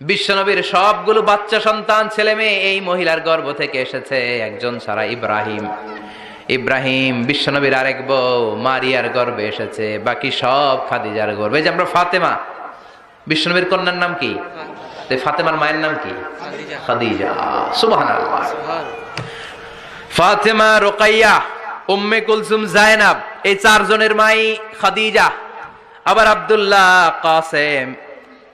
বিশ্বনবীর সবগুলো বাচ্চা সন্তান ছেলে মেয়ে এই মহিলার গর্ভ থেকে এসেছে একজন ছাড়া ইব্রাহিম। ইব্রাহিম বিশ্বনবীর আরেক বউ মারিয়ার গর্ভে এসেছে বাকি সব খাদিজার এই যে আমরা ফাতেমা বিশ্বনবীর কন্যার নাম কি? ফাতেমার মায়ের নাম কি? খাদিজা। ফাতেমা রোকাইয়া উম্মে কুলসুম জায়নাব এই চারজনের মাই খাদিজা। আবার আব্দুল্লাহ কাসেম।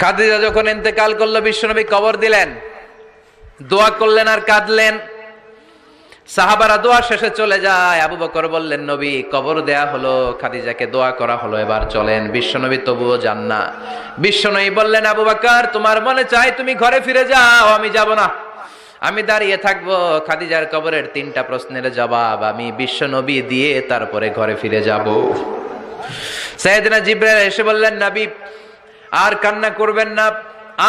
খাদিজা যখন ইন্তেকাল করল, বিশ্বনবী কবর দিলেন। দোয়া করলেন আর কাঁদলেন। সাহাবারা দোয়া শেষে চলে যায়। আবু বকর বললেন, নবী, কবর দেয়া হলো, খাদিজাকে দোয়া করা হলো, এবার চলেন। বিশ্বনবী তবুও যান না। বিশ্বনবী বললেন, আবু বকর, তোমার মনে চাই তুমি ঘরে ফিরে যাও, আমি যাব না। আমি দাঁড়িয়ে থাকব। খাদিজার কবরের তিনটা প্রশ্নের জবাব আমি বিশ্বনবী দিয়ে তারপরে ঘরে ফিরে যাব। সাইয়েদনা জিব্রাইল এসে বললেন, নবী আর কান্না করবেন না,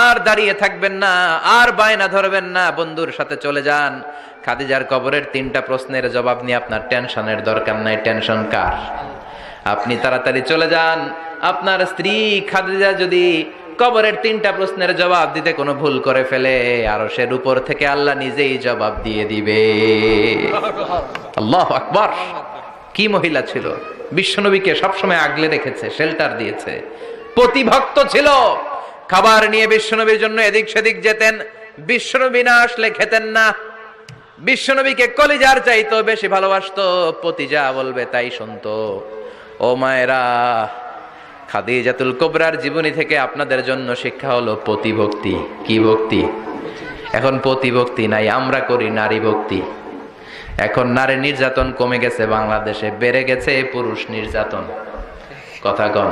আর দাঁড়িয়ে থাকবেন না, আর বায়না ধরবেন না, বন্ধুর সাথে চলে যান। খাদিজার কবরের তিনটা প্রশ্নের জবাব নিয়ে আপনার টেনশনের দরকার নাই, টেনশন কার? আপনি তাড়াতাড়ি চলে যান। আপনার স্ত্রী খাদিজা যদি কবরের তিনটা প্রশ্নের জবাব দিতে কোনো ভুল করে ফেলে আর সের উপর থেকে আল্লাহ নিজেই জবাব দিয়ে দিবে। আল্লাহ আকবর। কি মহিলা ছিল? বিশ্বনবীকে সবসময় আগলে রেখেছে শেল্টার দিয়েছে। প্রতিভক্ত ছিল। খাবার নিয়ে বিশ্বনবীর জন্য এদিক সেদিক যেতেন। বিশ্বনবী না আসলে খেতেন না। বিশ্বনবীকে কলিজার চাইতো, বেশি ভালোবাসতো। পতি যা বলবে, তাই শুনতো। ও মায়েরা, খাদিজাতুল কোবরার জীবনী থেকে আপনাদের জন্য শিক্ষা হলো প্রতিভক্তি। কি ভক্তি? এখন প্রতিভক্তি নাই, আমরা করি নারী ভক্তি। এখন নারী নির্যাতন কমে গেছে, বাংলাদেশে বেড়ে গেছে, পুরুষ নির্যাতন। কথা কন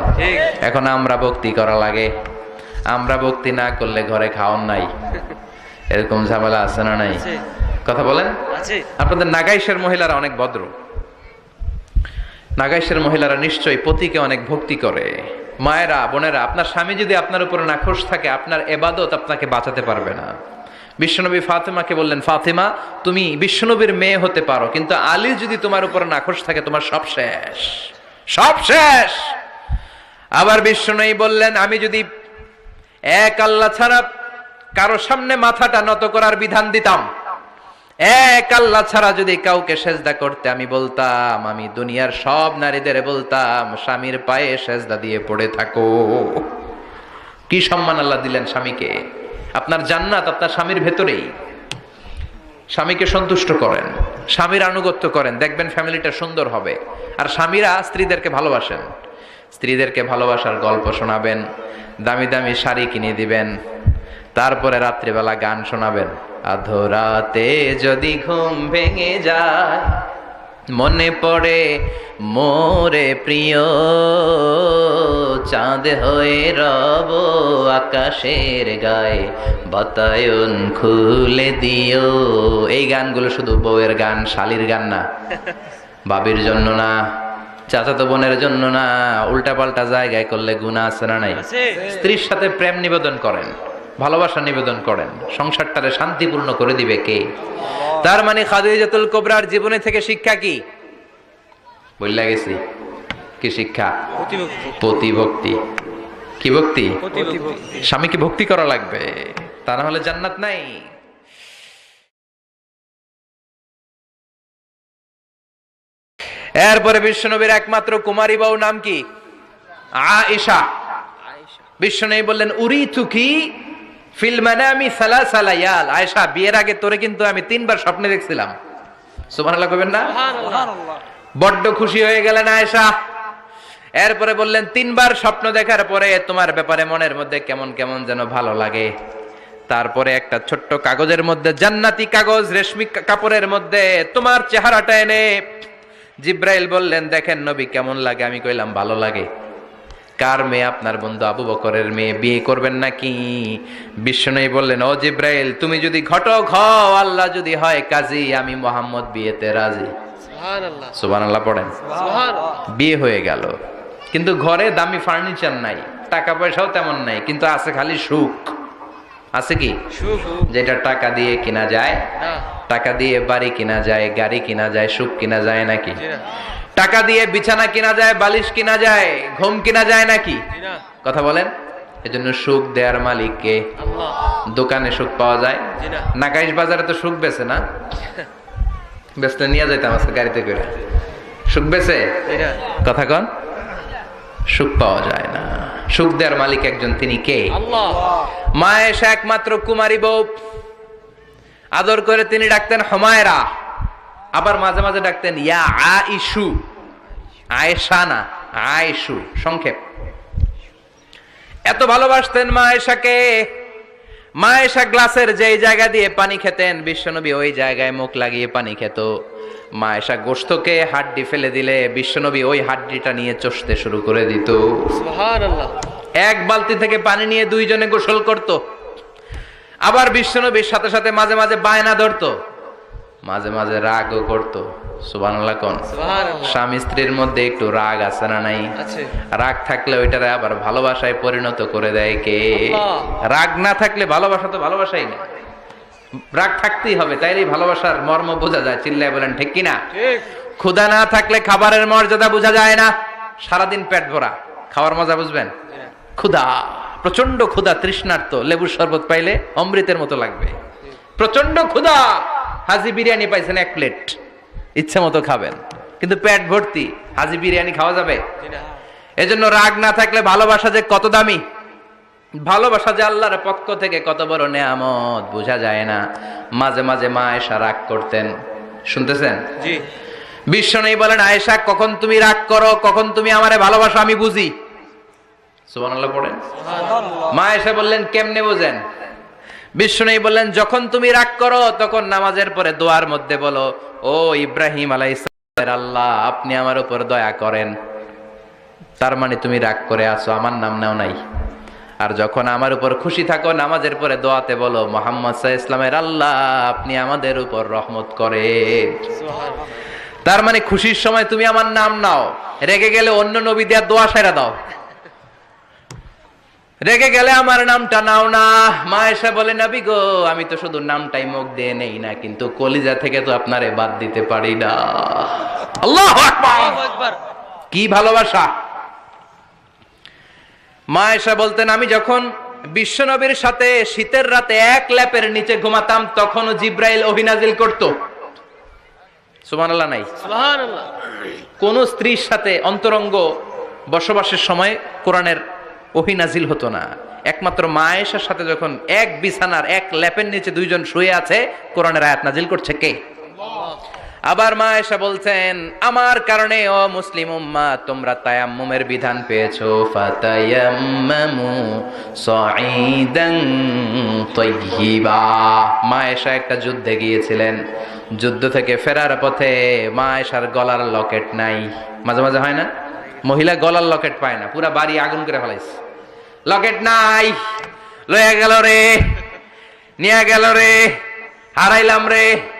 এখন আমরা ভক্তি করা লাগে। আমরা ভক্তি না করলে ঘরে খাওয়ান নাই। এরকম ঝামেলা আছে না নাই? কথা বলেন? আপনাদের নাগাইশের মহিলারা অনেক ভদ্র। নাগাইশের মহিলারা নিশ্চয়ই পতিকে অনেক ভক্তি করে। মায়েরা বোনেরা আপনার স্বামী যদি আপনার উপরে নাখোশ থাকে আপনার এবাদত আপনাকে বাঁচাতে পারবে না। বিশ্বনবী ফাতেমাকে বললেন ফাতেমা তুমি বিশ্বনবীর মেয়ে হতে পারো কিন্তু আলী যদি তোমার উপরে নাখোশ থাকে তোমার সব শেষ। সব শেষ! আবার বিশ্বনবী বললেন, আমি যদি এক আল্লাহ ছাড়া কারও সামনে মাথাটা নত করার বিধান দিতাম, এক আল্লাহ ছাড়া যদি কাউকে সেজদা করতে আমি বলতাম, আমি দুনিয়ার সব নারীদের বলতাম, স্বামীর পায়ে সেজদা দিয়ে পড়ে থাকো। কি সম্মান আল্লাহ দিলেন স্বামীকে? আপনার জান্নাত আপনার স্বামীর ভেতরেই। স্বামীকে সন্তুষ্ট করেন, স্বামীর আনুগত্য করেন। দেখবেন ফ্যামিলিটা সুন্দর হবে। আর স্বামীরা স্ত্রীদেরকে ভালোবাসেন। স্ত্রীদেরকে ভালোবাসার গল্প শোনাবেন, দামি দামি শাড়ি কিনে দিবেন, তারপরে রাত্রিবেলা গান শোনাবেন। আধরাতে যদি ঘুম ভেঙে যায়, মনে পড়ে মোরে প্রিয় চাঁদ হয়ে রব আকাশের গায়ে, বাতায়ন খুলে দিও। এই গানগুলো শুধু বউয়ের গান, শালির গান না, বাবির জন্য না। চাচাতো বোনের জন্য না উল্টাপাল্টা জায়গায় করলে গুণা আছে না নাই? স্ত্রীর সাথে প্রেম নিবেদন করেন ভালোবাসা নিবেদন করেন সংসারটারে শান্তিপূর্ণ করে দিবে কে? তার মানে খাদিজাতুল কোবরার জীবনে থেকে শিক্ষা কি? বললা গেছি। কি শিক্ষা? প্রতিভক্তি। কি ভক্তি? স্বামীকে ভক্তি করা লাগবে। তা না হলে জান্নাত নাই। এরপরে বিশ্বনবীর একমাত্র কুমারী বউ নাম কি? আয়েশা। বিশ্বনবী বললেন উরি থুকি ফিল মানামি সালাসা লায়াল। আয়েশা বিয়ের আগে তোরে কিন্তু আমি তিনবার স্বপ্নে দেখছিলাম। সুবহানাল্লাহ কইবেন না? বড্ড খুশি হয়ে গেলেন আয়েশা। এরপরে বললেন তিনবার স্বপ্ন দেখার পরে তোমার ব্যাপারে মনের মধ্যে কেমন কেমন যেন ভালো লাগে? তারপরে একটা ছোট্ট কাগজের মধ্যে জান্নাতি কাগজ রেশমি কাপড়ের মধ্যে তোমার চেহারাটা এনে জিব্রাইল বললেন দেখেন নবী কেমন লাগে? আমি কইলাম ভালো লাগে। কার মেয়ে? আপনার বন্ধু আবু বকরের মেয়ে। বিয়ে করবেন নাকি? বিষ্ণুই বললেন ও জিব্রাইল তুমি যদি ঘটক হও আল্লাহ যদি হয় কাজী আমি মোহাম্মদ বিয়েতে রাজি। সুবহানাল্লাহ। পড়েন। বিয়ে হয়ে গেল। কিন্তু ঘরে দামি ফার্নিচার নাই টাকা পয়সাও তেমন নাই কিন্তু আছে খালি সুখ। আছে কি? যেটা টাকা দিয়ে কিনা যায় টাকা দিয়ে বাড়ি কিনা যায় গাড়ি কিনা যায় সুখ কিনা যায় নাকি? টাকা দিয়ে বিছানা কিনা যায় বালিশ কিনা যায় ঘুম কিনা যায় নাকি? কথা বলেন। এজন্য সুখ দেওয়ার মালিককে দোকানে সুখ পাওয়া যায়। নাকাইশ বাজারে তো সুখ বেছে না? বেচতে নিয়ে যাইতাম আজকে গাড়িতে করে। সুখ বেছে? কথা কন। সুখ পাওয়া যায় না। সুখ দেওয়ার মালিক একজন তিনি কে? মা এসে একমাত্র কুমারী বউ। আদর করে তিনি ডাকতেন হমায়রা। আবার মাঝে মাঝে ডাকতেন ইয়া আইসু আয়েশা না আয়েশু সংক্ষেপ। এত ভালোবাসতেন মা এশাকে। মা এশা গ্লাসের যেই জায়গা দিয়ে পানি খেতেন বিশ্বনবী ওই জায়গায় মুখ লাগিয়ে পানি খেত। মা এশা গোস্তকে হাড্ডি ফেলে দিলে বিশ্বনবী ওই হাড্ডিটা নিয়ে চষতে শুরু করে দিত। এক বালতি থেকে পানি নিয়ে দুইজনে গোসল করত। আবার বিশ্বনবীর সাথে সাথে মাঝে মাঝে বায়না ধরতো। মাঝে মাঝে রাগও করতো। কোন? স্বামী স্ত্রীর মধ্যে একটু রাগ আছে না নাই? রাগ থাকলে ওইটারে আবার ভালোবাসায় পরিণত করে দেয় কে? রাগ না থাকলে ভালোবাসা তো ভালোবাসাই না। রাগ থাকতেই হবে তাইলেই ভালোবাসার মর্ম বোঝা যায় চিল্লায় বলেন ঠিক কিনা? ক্ষুধা না থাকলে খাবারের মর্যাদা বোঝা যায় না সারাদিন পেট ভরা খাওয়ার মজা বুঝবেন? ক্ষুধা প্রচণ্ড ক্ষুধা তৃষ্ণার্ত লেবুর শরবত পাইলে অমৃতের মতো লাগবে। প্রচণ্ড ক্ষুধা হাজি বিরিয়ানি পাইছেন এক প্লেট ইচ্ছে মতো খাবেন কিন্তু পেট ভর্তি হাজি বিরিয়ানি খাওয়া যাবে? এজন্য রাগ না থাকলে ভালোবাসা যে কত দামি? ভালোবাসা যে আল্লাহর পক্ষ থেকে কত বড় নেয়ামত বোঝা যায় না। মাঝে মাঝে মা এসা রাগ করতেন। শুনতেছেন? জি। বিশ্ব নেই বলেন আয়েশা কখন তুমি রাগ করো কখন তুমি আমারে ভালোবাসো আমি বুঝি। সুবহানাল্লাহ পড়েন মা এসে বললেন কেমনে বোঝেন? বিশ্ব নেই বললেন যখন তুমি রাগ করো তখন নামাজের পরে দোয়ার মধ্যে বলো ও ইব্রাহিম আলাইসালামের আল্লাহ আপনি আমার উপর দয়া করেন। তার মানে তুমি রাগ করে আছো আমার নাম নাও নাই। আর যখন আমার উপর খুশি থাকো নামাজের পরে দোয়াতে বলো মোহাম্মদ সাহা ইসলামের আল্লাহ আপনি আমাদের উপর রহমত করে তার মানে খুশির সময় তুমি আমার নাম নাও। রেগে গেলে অন্য নবী দেওয়ার দোয়া সেরা দাও। রেগে গেলে আমার নামটা নাও না। মা এসে বলে নাবি গো আমি তো শুধু নামটাই মুখ দিয়ে নেই না কিন্তু কলিজা থেকে তো আপনারে বাদ দিতে পারি না। আল্লাহ কি ভালোবাসা। মা এসে বলতেন আমি যখন বিশ্বনবীর সাথে শীতের রাতে এক ল্যাপের নিচে ঘুমাতাম তখনও জিব্রাইল অভিনাজিল করত। সুবহানাল্লাহ নাই। কোন স্ত্রীর সাথে অন্তরঙ্গ বসবাসের সময় কোরআনের অহিনাজিল হতো না। একমাত্র মায়েশার সাথে যখন এক বিছানার এক ল্যাপের নিচে দুইজন শুয়ে আছে কোরআনের আয়াত নাজিল করছে কে? আবার মা এসে বলছেন, আমার কারণে, ও মুসলিম উম্মা, তোমরা তায়াম্মুমের বিধান পেয়েছ। ফাতায়াম্মামু সাঈদান তাইয়্যিবা। মা এসে একটা যুদ্ধে গিয়েছিলেন। যুদ্ধ থেকে ফেরার পথে মা এসার গলার লকেট নাই। মাঝে মাঝে হয় না? মহিলা গলার লকেট পায় না, পুরা বাড়ি আগুন করে ফেলাইছে। লকেট নাই। লয়ে গেল রে, নিয়ে গেল রে, হারাইলাম রে।